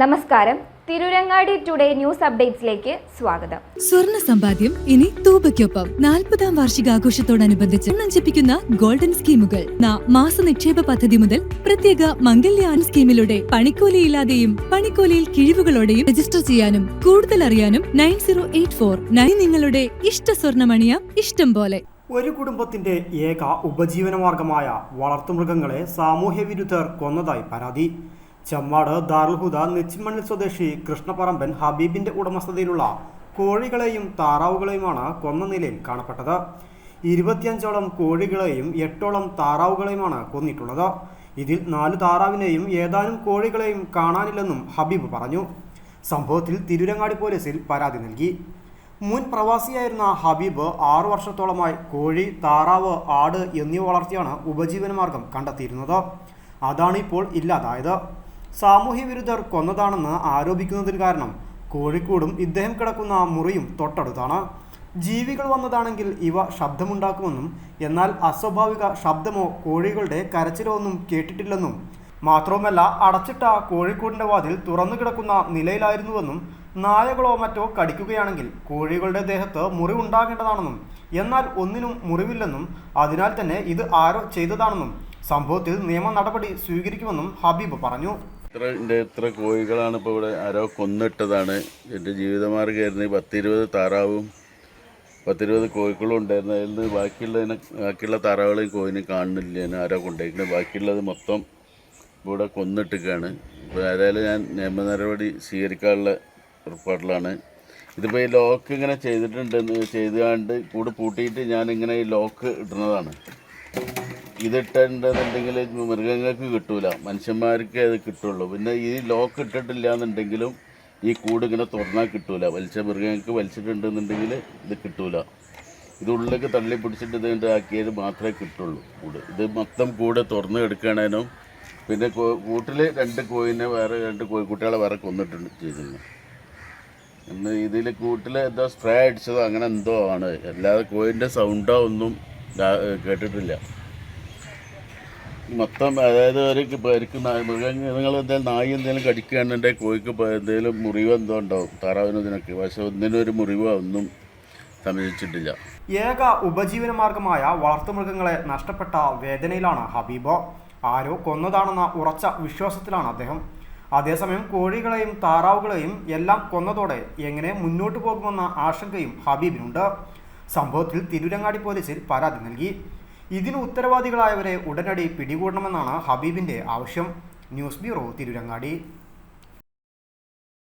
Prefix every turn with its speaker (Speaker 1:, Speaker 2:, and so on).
Speaker 1: നമസ്കാരം. Tirurangadi today news അപ്ഡേറ്റ്സിലേക്ക് സ്വാഗതം.
Speaker 2: സ്വർണ സമ്പാദ്യം ഇനി തൂബയ്ക്കൊപ്പം. നാൽപ്പതാം വാർഷികാഘോഷത്തോടനുബന്ധിച്ച് നഞ്ചിപ്പിക്കുന്ന ഗോൾഡൻ സ്കീമുകൾ. ന മാസ നിക്ഷേപ പദ്ധതി മുതൽ പ്രത്യേക മംഗല്യാൻ സ്കീമിലൂടെ പണിക്കൂലിയില്ലാതെയും പണിക്കൂലിയിൽ കിഴിവുകളോടെയും രജിസ്റ്റർ ചെയ്യാനും കൂടുതൽ അറിയാനും nine zero eight four nine നിങ്ങളുടെ ഇഷ്ട സ്വർണമണിയ ഇഷ്ടം പോലെ.
Speaker 3: ഒരു കുടുംബത്തിന്റെ ഏക ഉപജീവനമാർഗമായ വളർത്തുമൃഗങ്ങളെ സാമൂഹ്യ വിരുദ്ധർ കൊന്നതായി പരാതി. ചെമ്മാട് ദാറുൽഹുദ നെച്ചിമണ്ണിൽ സ്വദേശി കൃഷ്ണപറമ്പൻ ഹബീബിന്റെ ഉടമസ്ഥതയിലുള്ള കോഴികളെയും താറാവുകളെയുമാണ് കൊന്ന നിലയിൽ കാണപ്പെട്ടത്. ഇരുപത്തിയഞ്ചോളം കോഴികളെയും എട്ടോളം താറാവുകളെയുമാണ് കൊന്നിട്ടുള്ളത്. ഇതിൽ നാല് താറാവിനെയും ഏതാനും കോഴികളെയും കാണാനില്ലെന്നും ഹബീബ് പറഞ്ഞു. സംഭവത്തിൽ തിരുരങ്ങാടി പോലീസിൽ പരാതി നൽകി. മുൻ പ്രവാസിയായിരുന്ന ഹബീബ് ആറു വർഷത്തോളമായി കോഴി താറാവ് ആട് എന്നിവ വളർത്തിയാണ് ഉപജീവനമാർഗം കണ്ടെത്തിയിരുന്നത്. അതാണിപ്പോൾ ഇല്ലാതായത്. സാമൂഹ്യ വിരുദ്ധർ കൊന്നതാണെന്ന് ആരോപിക്കുന്നതിന് കാരണം കോഴിക്കോടും ഇദ്ദേഹം കിടക്കുന്ന മുറിയും തൊട്ടടുത്താണ്. ജീവികൾ വന്നതാണെങ്കിൽ ഇവ ശബ്ദമുണ്ടാക്കുമെന്നും എന്നാൽ അസ്വാഭാവിക ശബ്ദമോ കോഴികളുടെ കരച്ചിലോ ഒന്നും കേട്ടിട്ടില്ലെന്നും. മാത്രവുമല്ല അടച്ചിട്ട കോഴിക്കൂടിന്റെ വാതിൽ തുറന്നു കിടക്കുന്ന നിലയിലായിരുന്നുവെന്നും നായകളോ മറ്റോ കടിക്കുകയാണെങ്കിൽ കോഴികളുടെ ദേഹത്ത് മുറിവുണ്ടാകേണ്ടതാണെന്നും എന്നാൽ ഒന്നിനും മുറിവില്ലെന്നും അതിനാൽ തന്നെ ഇത് ആരോ ചെയ്തതാണെന്നും സംഭവത്തിൽ നിയമ നടപടി സ്വീകരിക്കുമെന്നും ഹബീബ് പറഞ്ഞു.
Speaker 4: ഇത്ര എന്റെ ഇത്ര കോഴികളാണ് ഇപ്പോൾ ഇവിടെ? ആരോ കൊന്നിട്ടതാണ്. എന്റെ ജീവിതമാർഗമായിരുന്നു ഈ പത്തിരുപത് താറാവും പത്തിരുപത് കോഴിക്കളും ഉണ്ടായിരുന്നു. അതിൽ നിന്ന് ബാക്കിയുള്ളതിനെ ബാക്കിയുള്ള താറാവുകളെയും കോഴിനെ കാണുന്നില്ല. ഞാൻ ആരോ കൊണ്ടുപോയിക്കുന്നത് ബാക്കിയുള്ളത് മൊത്തം ഇവിടെ കൊന്നിട്ടൊക്കെയാണ് ഇപ്പോൾ ഏതായാലും ഞാൻ നിയമ നടപടി സ്വീകരിക്കാനുള്ള ഏർപ്പാടിലാണ്. ഇതിപ്പോൾ ഈ ലോക്ക് ഇങ്ങനെ ചെയ്തിട്ടുണ്ടെന്ന് ചെയ്തുകൊണ്ട് കൂടെ പൂട്ടിയിട്ട് ഞാൻ ഇങ്ങനെ ഈ ലോക്ക് ഇടുന്നതാണ്. ഇതിട്ടുണ്ടെന്നുണ്ടെങ്കിൽ മൃഗങ്ങൾക്ക് കിട്ടൂല. മനുഷ്യന്മാർക്ക് അത് കിട്ടുള്ളൂ. പിന്നെ ഈ ലോക്ക് ഇട്ടിട്ടില്ല എന്നുണ്ടെങ്കിലും ഈ കൂട് ഇങ്ങനെ തുറന്നാൽ കിട്ടൂല. വലിച്ച മൃഗങ്ങൾക്ക് വലിച്ചിട്ടുണ്ടെന്നുണ്ടെങ്കിൽ ഇത് കിട്ടൂല. ഇത് ഉള്ളിലേക്ക് തള്ളി പിടിച്ചിട്ട് ഇത് ആക്കിയത് മാത്രമേ കിട്ടുള്ളൂ കൂട്. ഇത് മൊത്തം കൂട് തുറന്ന് എടുക്കണേനും പിന്നെ കൂട്ടിൽ രണ്ട് കോയിനെ വേറെ രണ്ട് കോഴിക്കുട്ടികളെ വേറെ കൊന്നിട്ടുണ്ട് ചെയ്തിരുന്നു. എന്ന് ഇതിൽ കൂട്ടിൽ എന്തോ സ്പ്രേ അടിച്ചതോ അങ്ങനെ എന്തോ ആണ്. അല്ലാതെ കോഴിന്റെ സൗണ്ടോ ഒന്നും കേട്ടിട്ടില്ല. മൊത്തം അതായത് ഒരു അവർക്ക് മൃഗങ്ങൾ നിങ്ങൾ എന്തെങ്കിലും നായി എന്തെങ്കിലും കടിക്കുകയാണെന്നുണ്ടെങ്കിൽ കോഴിക്ക് എന്തെങ്കിലും മുറിവ് എന്തോ ഉണ്ടാവും. താറാവിനും ഇതിനൊക്കെ. പക്ഷെ ഒന്നിനും ഒരു മുറിവോ ഒന്നും സംരക്ഷിച്ചിട്ടില്ല
Speaker 3: ഏക ഉപജീവന മാർഗമായ വളർത്തുമൃഗങ്ങളെ നഷ്ടപ്പെട്ട വേദനയിലാണ് ഹബീബ്. ആരോ കൊന്നതാണെന്ന ഉറച്ച വിശ്വാസത്തിലാണ് അദ്ദേഹം. അതേസമയം കോഴികളെയും താറാവുകളെയും എല്ലാം കൊന്നതോടെ എങ്ങനെ മുന്നോട്ടു പോകുമെന്ന ആശങ്കയും ഹബീബിനുണ്ട്. സംഭവത്തിൽ തിരുരങ്ങാടി പോലീസിൽ പരാതി നൽകി. ഇതിന് ഉത്തരവാദികളായവരെ ഉടനടി പിടികൂടണമെന്നാണ് ഹബീബിന്റെ ആവശ്യം. News bureau Tirurangadi.